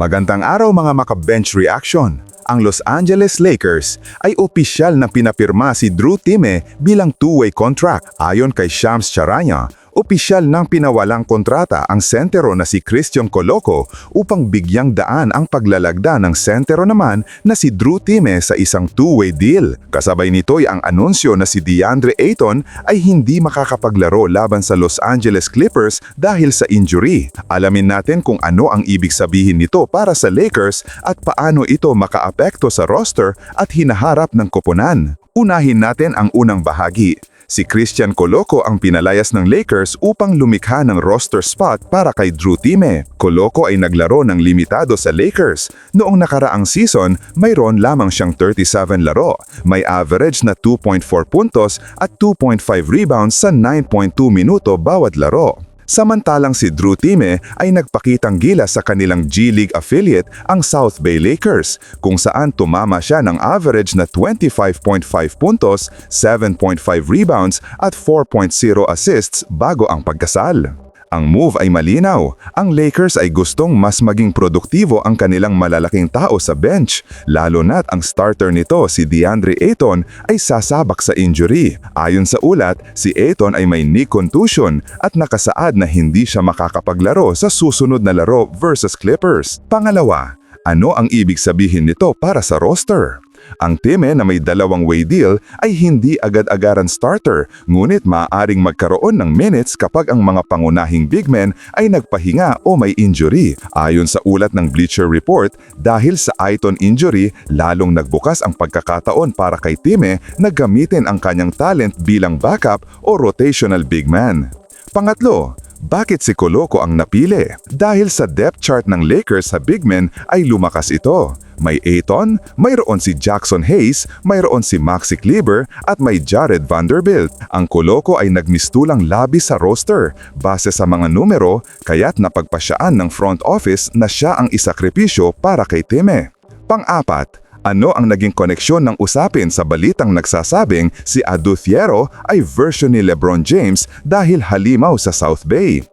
Magandang araw mga maka-bench reaction. Ang Los Angeles Lakers ay opisyal na pinapirma si Drew Time bilang two-way contract. Ayon kay Shams Charania, opisyal nang pinawalang kontrata ang sentero na si Christian Coloco upang bigyang daan ang paglalagda ng sentero naman na si Drew Time sa isang two-way deal. Kasabay nito'y ang anunsyo na si DeAndre Ayton ay hindi makakapaglaro laban sa Los Angeles Clippers dahil sa injury. Alamin natin kung ano ang ibig sabihin nito para sa Lakers at paano ito makaapekto sa roster at hinaharap ng koponan. Unahin natin ang unang bahagi. Si Christian Coloco ang pinalayas ng Lakers upang lumikha ng roster spot para kay Drew Time. Coloco ay naglaro ng limitado sa Lakers. Noong nakaraang season, mayroon lamang siyang 37 laro. May average na 2.4 puntos at 2.5 rebounds sa 9.2 minuto bawat laro. Samantalang si Drew Time ay nagpakitang gila sa kanilang G-League affiliate, ang South Bay Lakers, kung saan tumama siya ng average na 25.5 puntos, 7.5 rebounds at 4.0 assists bago ang pagkasal. Ang move ay malinaw. Ang Lakers ay gustong mas maging produktibo ang kanilang malalaking tao sa bench, lalo na't ang starter nito si DeAndre Ayton ay sasabak sa injury. Ayon sa ulat, si Ayton ay may knee contusion at nakasaad na hindi siya makakapaglaro sa susunod na laro versus Clippers. Pangalawa, ano ang ibig sabihin nito para sa roster? Ang time na may dalawang way deal ay hindi agad-agaran starter, ngunit maaaring magkaroon ng minutes kapag ang mga pangunahing big men ay nagpahinga o may injury. Ayon sa ulat ng Bleacher Report, dahil sa Aiton injury, lalong nagbukas ang pagkakataon para kay time na gamitin ang kanyang talent bilang backup o rotational big man. Pangatlo, bakit si Coloco ang napili? Dahil sa depth chart ng Lakers sa big men ay lumakas ito. May Ayton, mayroon si Jackson Hayes, mayroon si Maxi Kleber at may Jared Vanderbilt. Ang Coloco ay nagmistulang labi sa roster base sa mga numero kaya't napagpasyaan ng front office na siya ang isakripisyo para kay Time. Pang-apat, ano ang naging koneksyon ng usapin sa balitang nagsasabing si Adu Fierro ay version ni Lebron James dahil halimaw sa South Bay?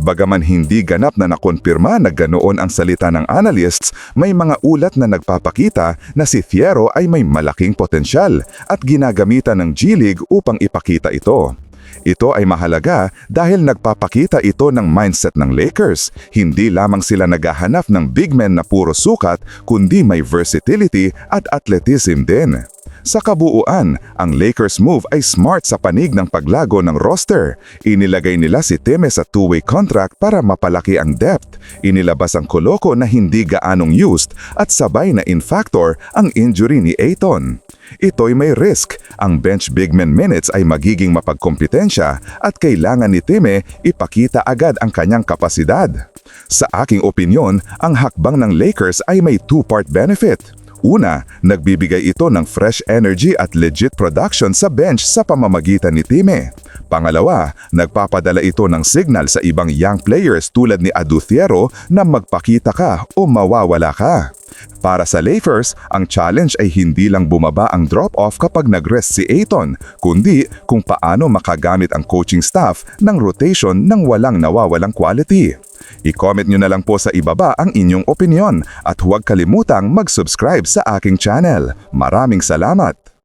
Bagaman hindi ganap na nakonpirma na ganoon ang salita ng analysts, may mga ulat na nagpapakita na si Fierro ay may malaking potensyal at ginagamitan ng G-League upang ipakita ito. Ito ay mahalaga dahil nagpapakita ito ng mindset ng Lakers. Hindi lamang sila naghahanap ng big men na puro sukat, kundi may versatility at athleticism din. Sa kabuuan, ang Lakers move ay smart sa panig ng paglago ng roster. Inilagay nila si Time sa two-way contract para mapalaki ang depth. Inilabas ang Coloco na hindi gaanong used at sabay na in factor ang injury ni Ayton. Ito'y may risk. Ang bench big man minutes ay magiging mapagkompetensya at kailangan ni Time ipakita agad ang kanyang kapasidad. Sa aking opinyon, ang hakbang ng Lakers ay may two-part benefit. Una, nagbibigay ito ng fresh energy at legit production sa bench sa pamamagitan ni Time. Pangalawa, nagpapadala ito ng signal sa ibang young players tulad ni Aduthiero na magpakita ka o mawawala ka. Para sa Lakers, ang challenge ay hindi lang bumaba ang drop-off kapag nag-rest si Ayton, kundi kung paano makagamit ang coaching staff ng rotation ng walang nawawalang quality. I-comment nyo na lang po sa ibaba ang inyong opinion at huwag kalimutang mag-subscribe sa aking channel. Maraming salamat!